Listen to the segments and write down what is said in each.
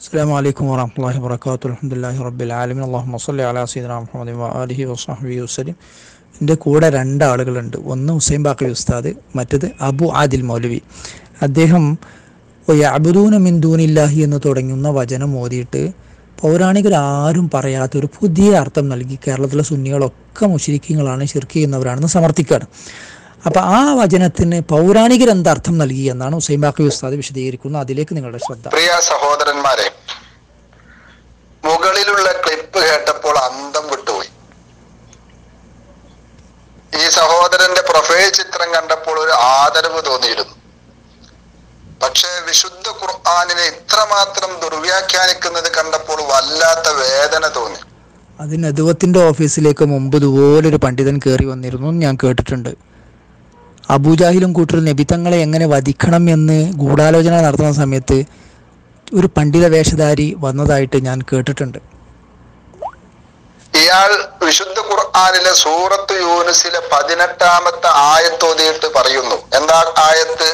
السلام عليكم ورحمة الله وبركاته الحمد لله رب العالمين اللهم صل على سيدنا محمد وآله وصحبه وسلم എൻ്റെ കൂടെ രണ്ടാളുകളുണ്ട് ഒന്ന് ഹുസൈൻ ബാക്കി ഉസ്താദ് മറ്റത് അബു ആദിൽ മൗലവി അദ്ദേഹം യഅബുദൂന മിൻ ദൂനില്ലാഹി എന്ന് തുടങ്ങുന്ന വചനം ഓതിയിട്ട് പൗരാണികർ ആരും പറയാത്ത ഒരു പുതിയ അർത്ഥം നൽകി കേരളത്തിലെ സുന്നികളൊക്കെ മുഷരിക്കങ്ങളാണ് ശിർക്ക് ചെയ്യുന്നവരാണെന്ന് സമർത്ഥിക്കുകയാണ് അപ്പൊ ആ വചനത്തിന് പൗരാണികർ എന്ത് അർത്ഥം നൽകി എന്നാണ് ഹുസൈൻ ബാക്കി ഉസ്താദ് വിശദീകരിക്കുന്നത്. അതിലേക്ക് നിങ്ങളുടെ ശ്രദ്ധ. പ്രിയ സഹോദരന്മാരെ മുകളിലുള്ള ക്ലിപ്പ് കേട്ടപ്പോൾ അന്തം വിട്ടുപോയി. ഈ സഹോദരന്റെ പ്രൊഫൈൽ ചിത്രം കണ്ടപ്പോൾ ഒരു ആദരവ് തോന്നിയിരുന്നു. പക്ഷേ വിശുദ്ധ ഖുർആാനിനെ ഇത്രമാത്രം ദുർവ്യാഖ്യാനിക്കുന്നത് കണ്ടപ്പോൾ വല്ലാത്ത വേദന തോന്നി. അതിന് നദുവത്തിന്റെ ഓഫീസിലേക്ക് മുമ്പ് ഇതുപോലൊരു പണ്ഡിതൻ കയറി വന്നിരുന്നു ഞാൻ കേട്ടിട്ടുണ്ട്. അബൂജാഹിലും കൂട്ടരും നബിത്തങ്ങളെ എങ്ങനെ വധിക്കണം എന്ന് ഗൂഢാലോചന നടത്തുന്ന സമയത്ത് ഒരു പണ്ഡിത വേഷധാരി വന്നതായിട്ട് ഞാൻ കേട്ടിട്ടുണ്ട്. ഇയാൾ വിശുദ്ധ ഖുർആാനിലെ സൂറത്ത് യൂനുസിലെ പതിനെട്ടാമത്തെ ആയത്തോതിയിട്ട് പറയുന്നു. എന്താ ആയത്ത്?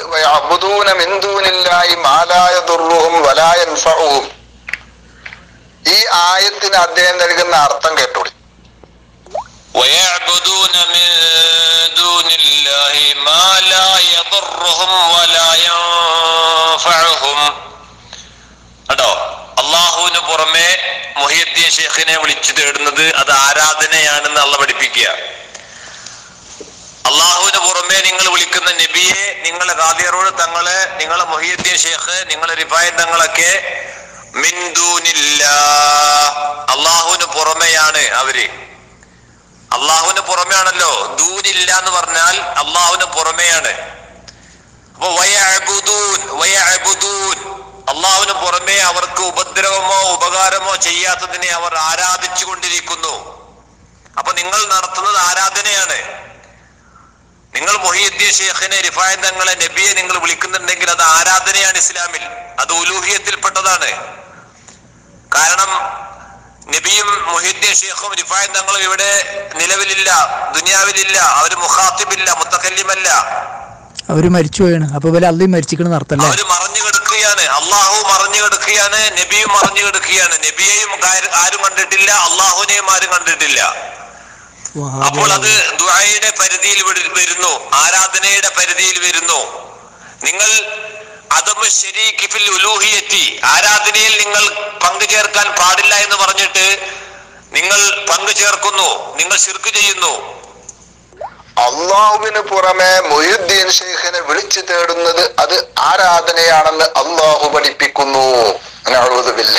ഈ ആയത്തിന് അദ്ദേഹം നൽകുന്ന അർത്ഥം കേട്ടോളി. ما لا يضرهم ولا ينفعهم കേട്ടോ അള്ളാഹുവിന് പുറമെ മുഹിയദ്ദീൻ ഷേഖിനെ വിളിച്ചു തേടുന്നത് അത് ആരാധനയാണെന്ന് അള്ള പഠിപ്പിക്കുക അള്ളാഹുവിന് പുറമെ നിങ്ങൾ വിളിക്കുന്ന നബിയെ നിങ്ങളെ ഖാദിയറോട് തങ്ങളെ നിങ്ങളെ മൊഹിയദ്ദീൻ ഷേഖ് നിങ്ങളെ റിഫായൻ തങ്ങളൊക്കെ മിന്ദൂനില്ല അള്ളാഹുവിന് പുറമെയാണ് അവര് അള്ളാഹുവിന് ദൂനില്ല എന്ന് പറഞ്ഞാൽ അള്ളാഹുവിന് പുറമെയാണ്. അപ്പൊ വയഅബുദൂൻ വയഅബുദൂൻ. അള്ളാഹുവിന് പുറമെ അവർക്ക് ഉപദ്രവമോ ഉപകാരമോ ചെയ്യാത്തതിനെ അവർ ആരാധിച്ചു കൊണ്ടിരിക്കുന്നു അപ്പൊ നിങ്ങൾ നടത്തുന്നത് ആരാധനയാണ്. നിങ്ങൾ മൊഹീദ്ദീൻ ഷെയ്ഖിനെ റിഫായൻ തങ്ങളെ നബിയെ നിങ്ങൾ വിളിക്കുന്നുണ്ടെങ്കിൽ അത് ആരാധനയാണ് ഇസ്ലാമിൽ. അത് ഉലൂഹിയത്തിൽപ്പെട്ടതാണ്. കാരണം നബിയും മുഹിദ്ദീൻ ഷെയ്ഖും റിഫായൻ തങ്ങളും ഇവിടെ നിലവിലില്ല ദുനിയാവിലില്ല അവർ മുഖാത്തിബില്ല മുത്തക്കല്ലിമല്ല അവർ മരിച്ചു പോയാണ് അപ്പൊ ഇവരെ അള്ളയും മരിച്ചിക്കണെന്ന് അർത്ഥമല്ലേ അവർ മറഞ്ഞു കിടക്കുകയാണ്. അള്ളാഹു മറഞ്ഞു കിടക്കുകയാണ് നബിയും മറഞ്ഞു കിടക്കുകയാണ്. നബിയെയും ആരും കണ്ടിട്ടില്ല അള്ളാഹുവിനെയും ആരും കണ്ടിട്ടില്ല. അപ്പോൾ അത് ദുആയുടെ പരിധിയിൽ വരുന്നു ആരാധനയുടെ പരിധിയിൽ വരുന്നു. നിങ്ങൾ ആരാധനയിൽ നിങ്ങൾ പങ്കു ചേർക്കാൻ പാടില്ല എന്ന് പറഞ്ഞിട്ട് നിങ്ങൾ പങ്കു ചേർക്കുന്നു നിങ്ങൾ ശിർക്ക് ചെയ്യുന്നു. അള്ളാഹുവിന് പുറമെ മൊയ്യുദ്ദീൻ ഷെയ്ഖിനെ വിളിച്ചു തേടുന്നത് അത് ആരാധനയാണെന്ന് അള്ളാഹു പഠിപ്പിക്കുന്നു. നഅൂദുബില്ല.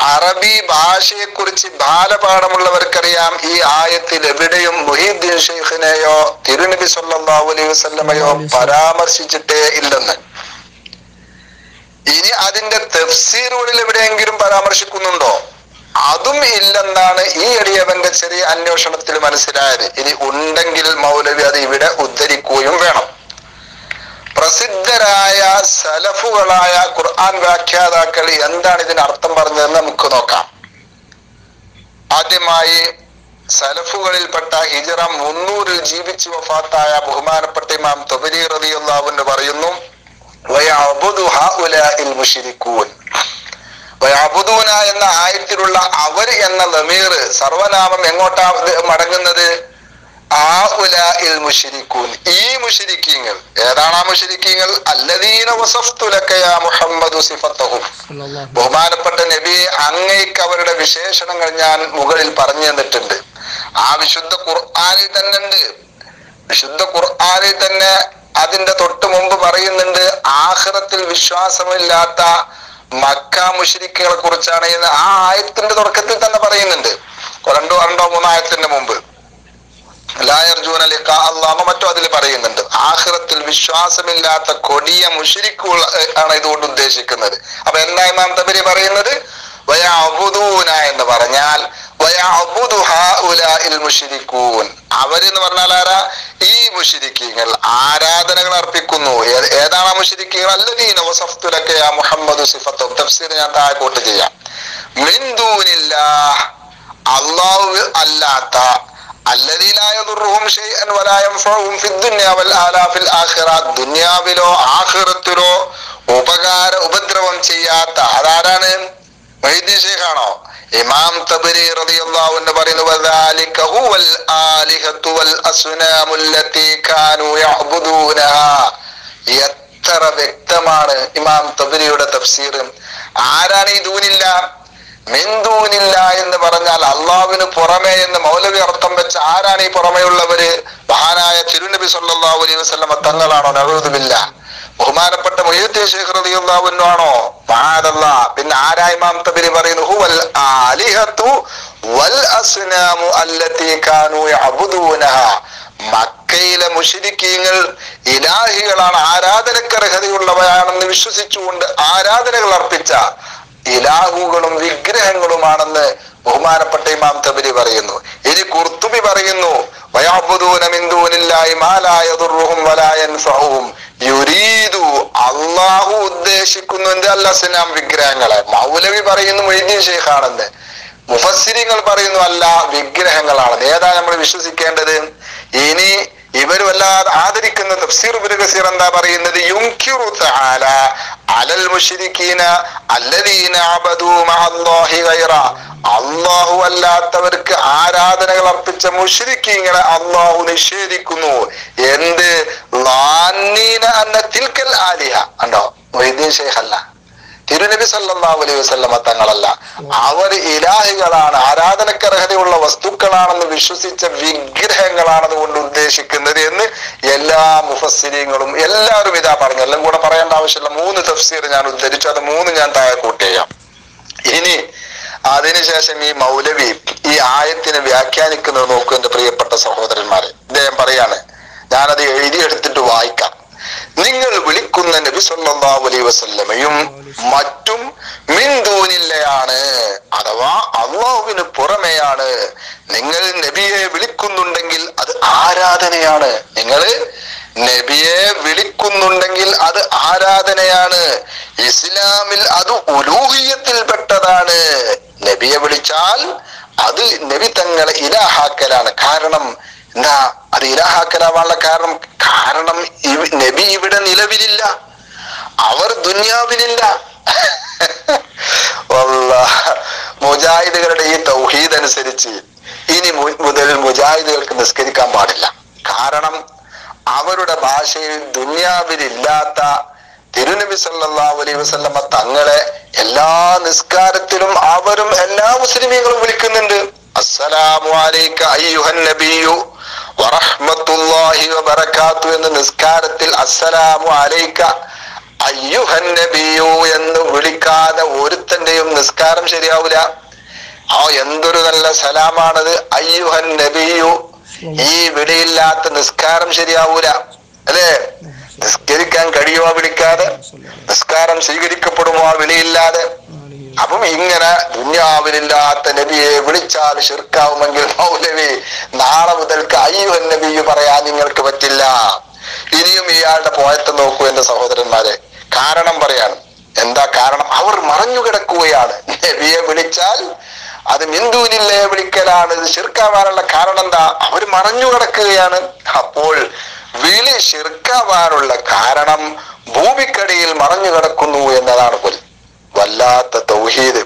അറബി ഭാഷയെക്കുറിച്ച് ബാലപാഠമുള്ളവർക്കറിയാം ഈ ആയത്തിൽ എവിടെയും മുഹീദ്ദീൻ ഷെയ്ഖിനെയോ തിരുനബി സല്ലല്ലാഹു അലൈഹി വസല്ലമയോ പരാമർശിച്ചിട്ടേ ഇല്ലെന്ന്. അതിന്റെ തഫ്സീറുകളിൽ എവിടെയെങ്കിലും പരാമർശിക്കുന്നുണ്ടോ? അതും ഇല്ലെന്നാണ് ഈ എളിയവന്റെ ചെറിയ അന്വേഷണത്തിൽ മനസ്സിലായത്. ഇനി ഉണ്ടെങ്കിൽ മൗലവി അത് ഇവിടെ ഉദ്ധരിക്കുകയും വേണം. പ്രസിദ്ധരായ സലഫുകളായ ഖുർആൻ വ്യാഖ്യാതാക്കൾ എന്താണ് ഇതിന് അർത്ഥം പറഞ്ഞതെന്ന് നമുക്ക് നോക്കാം. ആദ്യമായി സലഫുകളിൽപ്പെട്ട ഹിജറ മുന്നൂറിൽ ജീവിച്ചു വഫാത്തായ ബഹുമാനപ്പെട്ട ഇമാം തൊബരി റളിയല്ലാഹു പറയുന്നു വയഅബുദൂന എന്ന ആയത്തിലുള്ള അവർ എന്ന ലമീർ സർവനാമം എങ്ങോട്ടാ മടങ്ങുന്നത്? ഇൽ മുശ്രികൂൻ ഈ മുഷിരിക്കീങ്ങൾ. ഏതാണ് ആ മുഷിരിക്കീങ്ങൾ? അല്ലദീന മുഹമ്മദു സിഫത്തഹും. ബഹുമാനപ്പെട്ട നബി അങ്ങേക്ക് അവരുടെ വിശേഷണങ്ങൾ ഞാൻ മുകളിൽ പറഞ്ഞു തന്നിട്ടുണ്ട്. ആ വിശുദ്ധ ഖുർആാനിൽ തന്നെ ഉണ്ട് വിശുദ്ധ ഖുർആാനിൽ തന്നെ അതിന്റെ തൊട്ട് മുമ്പ് പറയുന്നുണ്ട് ആഹ്റത്തിൽ വിശ്വാസമില്ലാത്ത മക്ക മുഷരിക്കുകളെ കുറിച്ചാണ് എന്ന് ആ ആയത്തിന്റെ തുടക്കത്തിൽ തന്നെ പറയുന്നുണ്ട്. രണ്ടോ രണ്ടോ മൂന്നോ ആയത്തിന്റെ മുമ്പ്. ലായർജൂന ലിഖ അള്ളാഹ് മറ്റോ അതിൽ പറയുന്നുണ്ട് ആഹ്റത്തിൽ വിശ്വാസമില്ലാത്ത കൊടിയ മുഷരിക്കുകൾ ആണ് ഇതുകൊണ്ട് ഉദ്ദേശിക്കുന്നത്. അപ്പൊ എന്താ ഇമാം തബരി പറയുന്നത്? വയാബുദൂന എന്ന് പറഞ്ഞാൽ അവരെന്ന് പറഞ്ഞാൽ ആരാ? ഈ മുഷിരിക്കീങ്ങൾ. ആരാധനകൾ അർപ്പിക്കുന്നു. ഏതാണ് ആ മുഷിരിക്കീങ്ങൾ? അല്ലദീന വസഫ്തുലൊക്കെ ആ മുഹമ്മദ് സിഫത്തും തഫ്സീർ ഞാൻ താഴെ കൂട്ട് ചെയ്യാം മിന്ദൂനില്ല അള്ളാഹു അല്ലാത്ത. ദുനിയാവിലോ ആഹ്റത്തിലോ ഉപകാര ഉപദ്രവം ചെയ്യാത്ത അതാരാണ് മൊയ്തീൻ ഷെയ്ഖാണോ ഇമാം തബരി റളിയല്ലാഹു അൻഹു പറയുന്നു വദാലിക ഹുവൽ ആലിഹത്തു വൽ അസ്നാമു ലത്തി കാനൂ യഅ്ബുദൂനഹാ. എത്ര വ്യക്തമാണ് ഇമാം തബരിയുടെ തഫ്സീർ. ആരാണ് ഈ ദൂനില്ല? മിന്ദൂനില്ല എന്ന് പറഞ്ഞാൽ അള്ളാവിന് പുറമെ എന്ന് മൗലവി അർത്ഥം വെച്ച ആരാണ് ഈ പുറമെയുള്ളവര്? മഹാനായ തിരുനബി സല്ലാ അലൈഹി വസല്ലമ തങ്ങളാണോ? നഴുതുമില്ല ബഹുമാനപ്പെട്ട മൊയ്യുദ്ദീൻ റളിയല്ലാഹു അൻഹു ആണോ? പിന്നെ ആരായി ഇമാം തബരി പറയുന്നു? ഹുവൽ ആലിഹത്തു വൽ അസ്നാമു അല്ലത്തി കാനു അബുദൂനഹ മക്കയിലെ മുഷിരിക്കീങ്ങൾ ഇലാഹികളാണ് ആരാധനക്കർഹതയുള്ളവയാണെന്ന് വിശ്വസിച്ചുകൊണ്ട് ആരാധനകൾ അർപ്പിച്ച ഇലാഹുകളും വിഗ്രഹങ്ങളുമാണെന്ന് ബഹുമാനപ്പെട്ട ഇമാം തബരി പറയുന്നു. ഇനി കുർത്തുബി പറയുന്നു അള്ളാഹു ഉദ്ദേശിക്കുന്നു എന്റെ അല്ലസ്നാം വിഗ്രഹങ്ങളെ. മൗലവി പറയുന്നു മൊയ്തീൻ ഷെയ്ഖാണെന്ന് മുഫസ്സിരിങ്ങൾ പറയുന്നു അല്ല വിഗ്രഹങ്ങളാണ് ഏതാ നമ്മൾ വിശ്വസിക്കേണ്ടത്? ഇനി ഇവർ വല്ലാതെ ആദരിക്കുന്ന തഫ്സീർ ഇബ്നു കസീർ എന്താ പറയുന്നത്? യുംകിറു തആല അലൽ മുശ്രിക്കീന അല്ലദീന അബദു മഅല്ലാഹി ഗൈറ. അല്ലാഹു അല്ലാത്തവർക്ക് ആരാധനകൾ അർപ്പിച്ച മുഷിരിക്കീങ്ങളെ അല്ലാഹു നിഷേധിക്കുന്നു. എന്ത്? അന്ന തിൽക്കൽ ആലിഹ. ഉണ്ടോ മൊയ്തീൻ ഷെയ്ഖ് അല്ല. തിരുനബി സല്ലല്ലാഹു അലൈഹി വസല്ലമ തങ്ങളല്ല. അവർ ഇലാഹികളാണ് ആരാധനക്കർഹതയുള്ള വസ്തുക്കളാണെന്ന് വിശ്വസിച്ച വിഗ്രഹങ്ങളാണെന്ന് കൊണ്ട് ഉദ്ദേശിക്കുന്നത് എന്ന് എല്ലാ മുഫസ്സിരിങ്ങളും എല്ലാവരും ഇതാ പറഞ്ഞു. എല്ലാം കൂടെ പറയേണ്ട ആവശ്യമില്ല. മൂന്ന് തഫ്സീർ ഞാൻ ഉദ്ധരിച്ചു. അത് മൂന്ന് ഞാൻ താഴെ കൂട്ടിയാം ഇനി അതിനുശേഷം ഈ മൗലവി ഈ ആയത്തിനെ വ്യാഖ്യാനിക്കുന്നത് നോക്കൂ എന്റെ പ്രിയപ്പെട്ട സഹോദരന്മാരെ. ഇദ്ദേഹം പറയാണ് ഞാനത് എഴുതിയെടുത്തിട്ട് വായിക്കാം. നിങ്ങൾ വിളിക്കുന്ന നബി സല്ലല്ലാഹു അലൈഹി വസല്ലമയും മറ്റും മിന്തൂനില്ലയാണ് അഥവാ അള്ളാഹുവിന് പുറമെയാണ്. നിങ്ങൾ നബിയെ വിളിക്കുന്നുണ്ടെങ്കിൽ അത് ആരാധനയാണ്. നിങ്ങൾ നബിയെ വിളിക്കുന്നുണ്ടെങ്കിൽ അത് ആരാധനയാണ്. ഇസ്ലാമിൽ അത് ഉലൂഹിയത്തിൽപ്പെട്ടതാണ്. നബിയെ വിളിച്ചാൽ അത് നബി തങ്ങളെ ഇലാഹാക്കലാണ്. കാരണം എന്താ അത് ഇലാഹാക്കലാവാനുള്ള കാരണം? കാരണം നബി ഇവിടെ നിലവിലില്ല. അവർ ദുന്യാവിലില്ല. മുജാഹിദുകളുടെ ഈ തൗഹീദ് അനുസരിച്ച് ഇനി മുതൽ മുജാഹിദുകൾക്ക് നിസ്കരിക്കാൻ പാടില്ല. കാരണം അവരുടെ ഭാഷയിൽ ദുന്യാവിലില്ലാത്ത തിരുനബി സല്ലല്ലാഹു അലൈഹി വസല്ലമ തങ്ങളെ എല്ലാ നിസ്കാരത്തിലും അവരും എല്ലാ മുസ്ലിമീങ്ങളും വിളിക്കുന്നുണ്ട്. അസ്സലാമു അലൈക അയ്യുഹൻ നബിയു വറഹ്മത്തുള്ളാഹി വബറകാത്തു എന്ന നിസ്കാരത്തിൽ അസ്സലാമു അലൈക അയ്യുഹൻ നബിയു എന്ന് വിളിക്കാതെ ഒരുത്തന്റെയും നിസ്കാരം ശരിയാവൂല. ആ എന്തൊരു നല്ല സലാമാണത്. അയ്യുഹൻ നബിയു. ഈ വിളിയില്ലാത്ത നിസ്കാരം ശരിയാവൂല. അല്ലേ? നിസ്കരിക്കാൻ കഴിയുമോ വിളിക്കാതെ? നിസ്കാരം സ്വീകരിക്കപ്പെടുമോ വിളിയില്ലാതെ? അപ്പം ഇങ്ങനെ ദുന്യാവിലില്ലാത്ത നബിയെ വിളിച്ചാൽ ശിർക്കാവുമെങ്കിൽ മൗലവി നാളെ മുതൽക്ക് അയ്യോ നബിയു പറയാൻ നിങ്ങൾക്ക് പറ്റില്ല. ഇനിയും ഇയാളുടെ പോയത്തെ നോക്കൂ എന്റെ സഹോദരന്മാരെ. കാരണം പറയാണ്. എന്താ കാരണം? അവർ മറഞ്ഞു കിടക്കുകയാണ്. നബിയെ വിളിച്ചാൽ അത് മിന്ദൂനില്ലേ വിളിക്കലാണ്. ഇത് ശിർക്കാവാനുള്ള കാരണം എന്താ? അവർ മറഞ്ഞു കിടക്കുകയാണ്. അപ്പോൾ വിളി ശിർക്കാവാനുള്ള കാരണം ഭൂമിക്കടിയിൽ മറഞ്ഞു കിടക്കുന്നു എന്നതാണ്. തൗഹീദ്.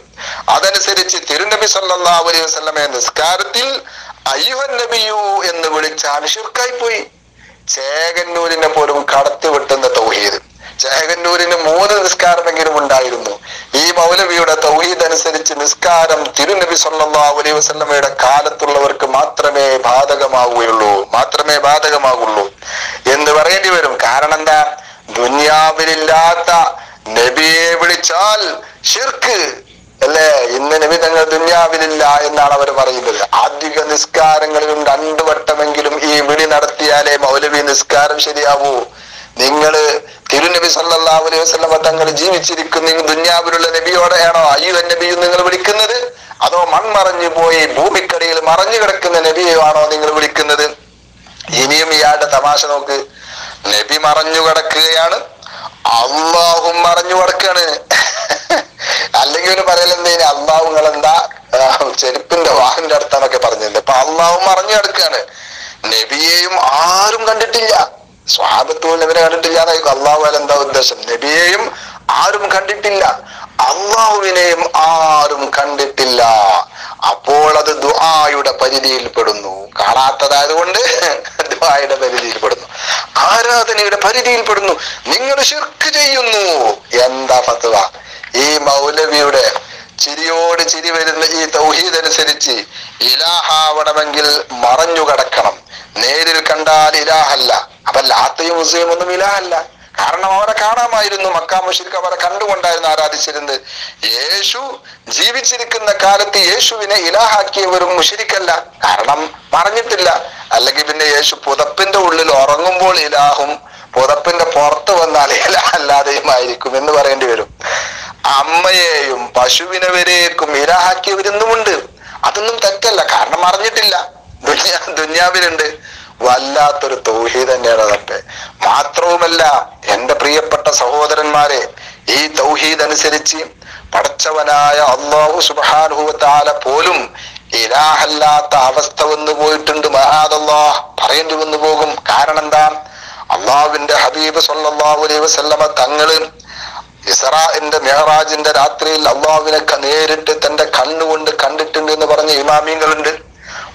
അതനുസരിച്ച് തിരുനബി സല്ലല്ലാഹു അലൈഹി വസല്ലമയെ നിസ്കാരത്തിൽ അയ്യുഹൻ നബിയു എന്ന് വിളിച്ചാൽ ശിർക്കായി പോയി ചേകന്നൂരിനെ പോലും കടത്തി വിട്ടുന്ന തൗഹീദ്. ചേകന്നൂരിന് മൂന്ന് നിസ്കാരമെങ്കിലും ഉണ്ടായിരുന്നു. ഈ മൗലവിയുടെ തൗഹീദ് അനുസരിച്ച് നിസ്കാരം തിരുനബി സല്ലല്ലാഹു അലൈഹി വസല്ലമയുടെ കാലത്തുള്ളവർക്ക് മാത്രമേ ബാധകമാവുകയുള്ളൂ. മാത്രമേ ബാധകമാകുള്ളൂ എന്ന് പറയേണ്ടി വരും. കാരണം എന്താ? ദുന്യാവിലില്ലാത്ത നബിയെ വിളിച്ചാൽ ഷിർക്ക് അല്ലേ? ഇന്ന് നബി തങ്ങൾ ദുന്യാവിലില്ല എന്നാണ് അവർ പറയുന്നത്. ആധിക നിസ്കാരങ്ങളിലും രണ്ടു വട്ടമെങ്കിലും ഈ വിളി നടത്തിയാലേ മൗലവി നിസ്കാരം ശരിയാവൂ. നിങ്ങൾ തിരുനബി സല്ലല്ലാഹു അലൈഹി വസല്ലമ തങ്ങൾ ജീവിച്ചിരിക്കുന്ന ദുന്യാവിലുള്ള നബിയോടെയാണോ അയ്യോ നബിയും നിങ്ങൾ വിളിക്കുന്നത്? അതോ മൺമറഞ്ഞു പോയി ഭൂമിക്കടിയിൽ മറഞ്ഞു കിടക്കുന്ന നബിയെയാണോ നിങ്ങൾ വിളിക്കുന്നത്? ഇനിയും ഇയാളുടെ തമാശ നോക്ക്. നബി മറഞ്ഞു കിടക്കുകയാണ്. അള്ളാഹും മറഞ്ഞു കിടക്കാണ്. അല്ലെങ്കിൽ ഒരു പറയലെന്തേന് അള്ളാഹു നിങ്ങൾ എന്താ ചെരുപ്പിന്റെ വാഹന്റെ അടുത്താണൊക്കെ പറഞ്ഞിട്ടുണ്ട് അപ്പൊ അള്ളാഹും മറഞ്ഞു കിടക്കാണ്. നബിയെയും ആരും കണ്ടിട്ടില്ല. സ്വാബത്ത് നബിനെ കണ്ടിട്ടില്ല എന്നായിരിക്കും അള്ളാഹു അല്ല എന്താ ഉദ്ദേശം? നബിയെയും ആരും കണ്ടിട്ടില്ല. അള്ളാഹുവിനെയും ആരും കണ്ടിട്ടില്ല. അപ്പോൾ അത് ദുആയുടെ പരിധിയിൽ പെടുന്നു. കാണാത്തതായതുകൊണ്ട് ദുആയുടെ പരിധിയിൽ പെടുന്നു ആരാധനയുടെ പരിധിയിൽ പെടുന്നു നിങ്ങൾ ശിർക്ക് ചെയ്യുന്നു. എന്താ ഫത്വ? ഈ മൗലവിയുടെ ചിരിയോട് ചിരി വരുന്ന ഈ തൗഹീദ് അനുസരിച്ച് ഇലാഹാവണമെങ്കിൽ മറഞ്ഞു കടക്കണം. നേരിൽ കണ്ടാൽ ഇലാഹല്ല. അപ്പൊ ലാത്തയും മുസ്ലിം ഒന്നും ഇലാഹല്ല. കാരണം അവരെ കാണാമായിരുന്നു. മക്കാ മുഷിർക്ക് അവരെ കണ്ടുകൊണ്ടായിരുന്നു ആരാധിച്ചിരുന്നത്. യേശു ജീവിച്ചിരിക്കുന്ന കാലത്ത് യേശുവിനെ ഇലാഹാക്കിയവരും മുഷിരിക്കല്ല. കാരണം പറഞ്ഞിട്ടില്ല അല്ലെങ്കിൽ പിന്നെ യേശു പുതപ്പിന്റെ ഉള്ളിൽ ഉറങ്ങുമ്പോൾ ഇലാഹും പുതപ്പിന്റെ പുറത്ത് വന്നാൽ അല്ലാതെയും ആയിരിക്കും എന്ന് പറയേണ്ടി വരും. അമ്മയെയും പശുവിനവരെയും വരേക്കും ഇലാഹാക്കിയവരെന്നുമുണ്ട്. അതൊന്നും തെറ്റല്ല കാരണം അറിഞ്ഞിട്ടില്ല. ദുന്യാ ദുന്യാവിലുണ്ട്. വല്ലാത്തൊരു തൗഹീദ് തന്നെയാണ് അതൊക്കെ മാത്രവുമല്ല എന്റെ പ്രിയപ്പെട്ട സഹോദരന്മാരെ ഈ തൗഹീദ് അനുസരിച്ച് പടച്ചവനായ അള്ളാഹു സുബാനുഭവത്താല പോലും ഇലാഹല്ലാത്ത അവസ്ഥ വന്നു പോയിട്ടുണ്ട് മഹാദല്ലാഹ് പറയേണ്ടി വന്നു പോകും കാരണം എന്താ അള്ളാഹുവിന്റെ ഹബീബ് സല്ലല്ലാഹു അലൈഹി വസല്ലമ തങ്ങള് ഇസ്രാന്റെ മെഹറാജിന്റെ രാത്രിയിൽ അള്ളാഹുവിനെ ക- നേരിട്ട് തന്റെ കണ്ണുകൊണ്ട് കണ്ടിട്ടുണ്ട് എന്ന് പറഞ്ഞ ഇമാമിങ്ങളുണ്ട്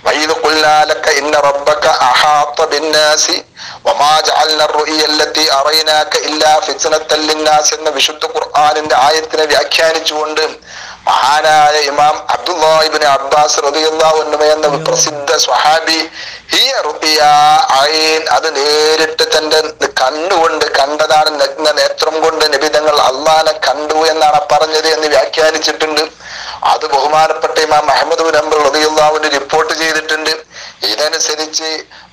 وإذ قلنا لك إن ربك أحاط بالناس وما جعلنا الرؤيا التي أريناك إلا فتنة للناس എന്ന വിശുദ്ധ ഖുർആനിന്റെ ആയത്തിനെ വ്യാഖ്യാനിച്ചുകൊണ്ട് മഹാനായ ഇമാം അബ്ദുല്ലാഹിബിന് അബ്ബാസ് എന്ന പ്രസിദ്ധ സ്വഹാബി ഹിയ അത് നേരിട്ട് തന്റെ കണ്ണുകൊണ്ട് കണ്ടതാണ് നഗ്ന നേത്രം കൊണ്ട് നിബിതങ്ങൾ അള്ളാനെ കണ്ടു എന്നാണ് പറഞ്ഞത് എന്ന് വ്യാഖ്യാനിച്ചിട്ടുണ്ട്. അത് ബഹുമാനപ്പെട്ട ഇമാം അഹമ്മദ് അംബർ റളിയല്ലാഹുവിന് റിപ്പോർട്ട് ചെയ്തിട്ടുണ്ട്. ഇതനുസരിച്ച്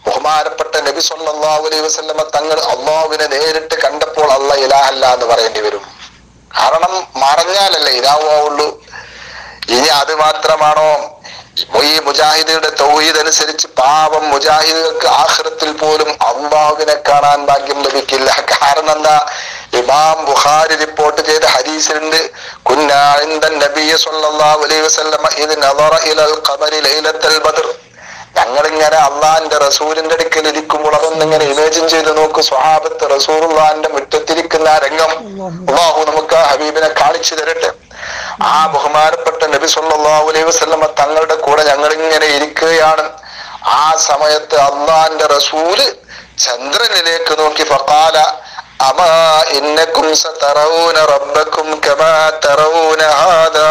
ബഹുമാനപ്പെട്ട നബി സല്ലാഹു അലൈഹി വസല്ലമ തങ്ങൾ അള്ളാഹുവിനെ നേരിട്ട് കണ്ടപ്പോൾ അള്ള ഇലാഹല്ല എന്ന് പറയേണ്ടി വരും. കാരണം മറഞ്ഞാലല്ലേ ഇതാവുള്ളൂ ഇനി അത് മാത്രമാണോ? ഈ മുജാഹിദിയുടെ തൗഹീദ് അനുസരിച്ച് പാപം മുജാഹിദുകൾക്ക് ആഖിറത്തിൽ പോലും അള്ളാഹുവിനെ കാണാൻ ഭാഗ്യം ലഭിക്കില്ല. കാരണം എന്താ? ഇമാം ബുഖാരി റിപ്പോർട്ട് ചെയ്ത ഹദീസിലുണ്ട് കുന്നാ നബിയ സല്ലല്ലാഹു അലൈഹി വസല്ലമ ഇത് നദറ ഇലൽ ഖമരി ലൈലത്തുൽ ബദർ. ഞങ്ങളിങ്ങനെ അള്ളാഹിന്റെ റസൂലിന്റെ അടുക്കൽ ഇരിക്കുമ്പോൾ അതൊന്നിങ്ങനെ ഇമേജിൻ ചെയ്ത് നോക്ക്. സ്വഹാബത്ത് റസൂറുള്ളാന്റെ മുറ്റത്തിരിക്കുന്ന ആ രംഗം. അള്ളാഹു നമുക്ക് ആ ഹബീബിനെ കാണിച്ചു തരട്ടെ. ആ ബഹുമാനപ്പെട്ട നബി സല്ലല്ലാഹു അലൈഹി വസല്ലമ തങ്ങളുടെ കൂടെ ഞങ്ങളിങ്ങനെ ഇരിക്കുകയാണ്. ആ സമയത്ത് അള്ളാഹിന്റെ റസൂൽ ചന്ദ്രനിലേക്ക് നോക്കി. ഫഖാല അമാ സതറൂന കമാ ഹാദാ.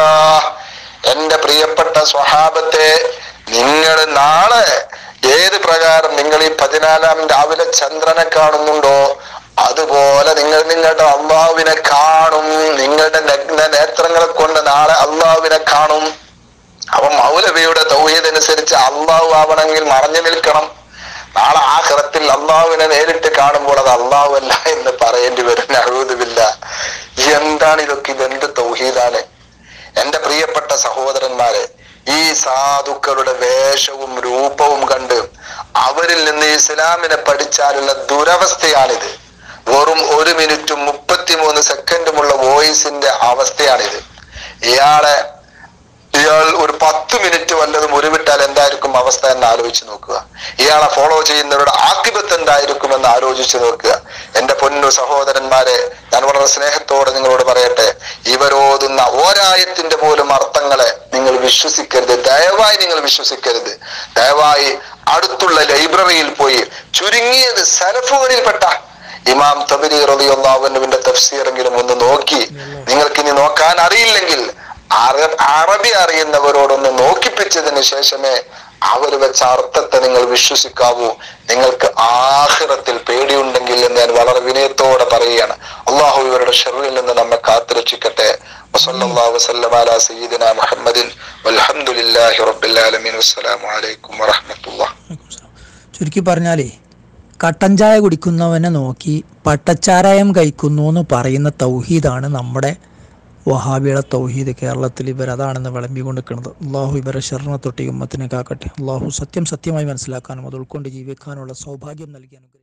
എന്റെ പ്രിയപ്പെട്ട സ്വഹാബത്തെ നിങ്ങൾ നാളെ ഏത് പ്രകാരം നിങ്ങൾ ഈ പതിനാലാം രാവിലെ ചന്ദ്രനെ കാണുന്നുണ്ടോ അതുപോലെ നിങ്ങൾ നിങ്ങളുടെ അള്ളാഹുവിനെ കാണും. നിങ്ങളുടെ നഗ്ന നേത്രങ്ങളെ കൊണ്ട് നാളെ അള്ളാഹുവിനെ കാണും. അപ്പൊ മൗലവിയുടെ തൗഹീദ് അനുസരിച്ച് അള്ളാഹു ആവണമെങ്കിൽ മറഞ്ഞു നിൽക്കണം. നാളെ ആഖിറത്തിൽ അള്ളാഹുവിനെ നേരിട്ട് കാണുമ്പോൾ അത് അള്ളാഹു അല്ല എന്ന് പറയേണ്ടി വരും. അഴുതുമില്ല എന്താണ് ഇതൊക്കെ? ഇതെന്ത് തൗഹീദാണ്? എന്റെ പ്രിയപ്പെട്ട സഹോദരന്മാരെ ഈ സാധുക്കളുടെ വേഷവും രൂപവും കണ്ട് അവരിൽ നിന്ന് ഇസ്ലാമിനെ പഠിച്ചാലുള്ള ദുരവസ്ഥയാണിത്. വെറും ഒരു മിനിറ്റും മുപ്പത്തിമൂന്ന് സെക്കൻഡുമുള്ള വോയിസിന്റെ അവസ്ഥയാണിത്. ഇയാളെ ഇയാൾ ഒരു പത്ത് മിനിറ്റ് വല്ലതും ഉരുവിട്ടാൽ എന്തായിരിക്കും അവസ്ഥ എന്ന് ആലോചിച്ച് നോക്കുക. ഇയാളെ ഫോളോ ചെയ്യുന്നവരുടെ ആധിപത്യം എന്തായിരിക്കും എന്ന് ആലോചിച്ച് നോക്കുക. എന്റെ പൊന്നു സഹോദരന്മാരെ ഞാൻ വളരെ സ്നേഹത്തോടെ നിങ്ങളോട് പറയട്ടെ. ഇവരോതുന്ന ഓരായത്തിന്റെ പോലും അർത്ഥങ്ങളെ വിശ്വസിക്കരുത്. ദയവായി നിങ്ങൾ വിശ്വസിക്കരുത്. ദയവായി അടുത്തുള്ള ലൈബ്രറിയിൽ പോയി ചുരുങ്ങിയത് സലഫുകളിൽപ്പെട്ട ഇമാം തബരി റളിയല്ലാഹുവിന്റെ തഫ്സീറെങ്കിലും ഒന്ന് നോക്കി. നിങ്ങൾക്ക് ഇനി നോക്കാൻ അറിയില്ലെങ്കിൽ അറബി അറിയുന്നവരോടൊന്ന് നോക്കിപ്പിച്ചതിന് ശേഷമേ അവർ വെച്ച അർത്ഥത്തെ നിങ്ങൾ വിശ്വസിക്കാവൂ. നിങ്ങൾക്ക് ആഹിറത്തിൽ പേടിയുണ്ടെങ്കിൽ എന്ന് ഞാൻ വളരെ വിനയത്തോടെ പറയുകയാണ്. അള്ളാഹു ഇവരുടെ ഷെറിൽ നിന്ന് നമ്മെ കാത്തുരക്ഷിക്കട്ടെ. മുഹമ്മദിൻ. വസ്സലാമു അലൈക്കും. ചുരുക്കി പറഞ്ഞാലേ കട്ടൻ ചായ കുടിക്കുന്നവനെ നോക്കി പട്ടച്ചാരായം കഴിക്കുന്നു എന്ന് പറയുന്ന തൗഹീദാണ് നമ്മുടെ വഹാബിയുടെ തൗഹീദ് കേരളത്തിൽ ഇവർ അതാണെന്ന് വിളമ്പിക്കൊണ്ട് നിൽക്കുന്നത് അള്ളാഹു ഇവരെ ശരണ തൊട്ടി ഉമ്മത്തിനെ കാക്കട്ടെ. അള്ളാഹു സത്യം സത്യമായി മനസ്സിലാക്കാനും അത് ഉൾക്കൊണ്ട് ജീവിക്കാനുള്ള സൗഭാഗ്യം നൽകി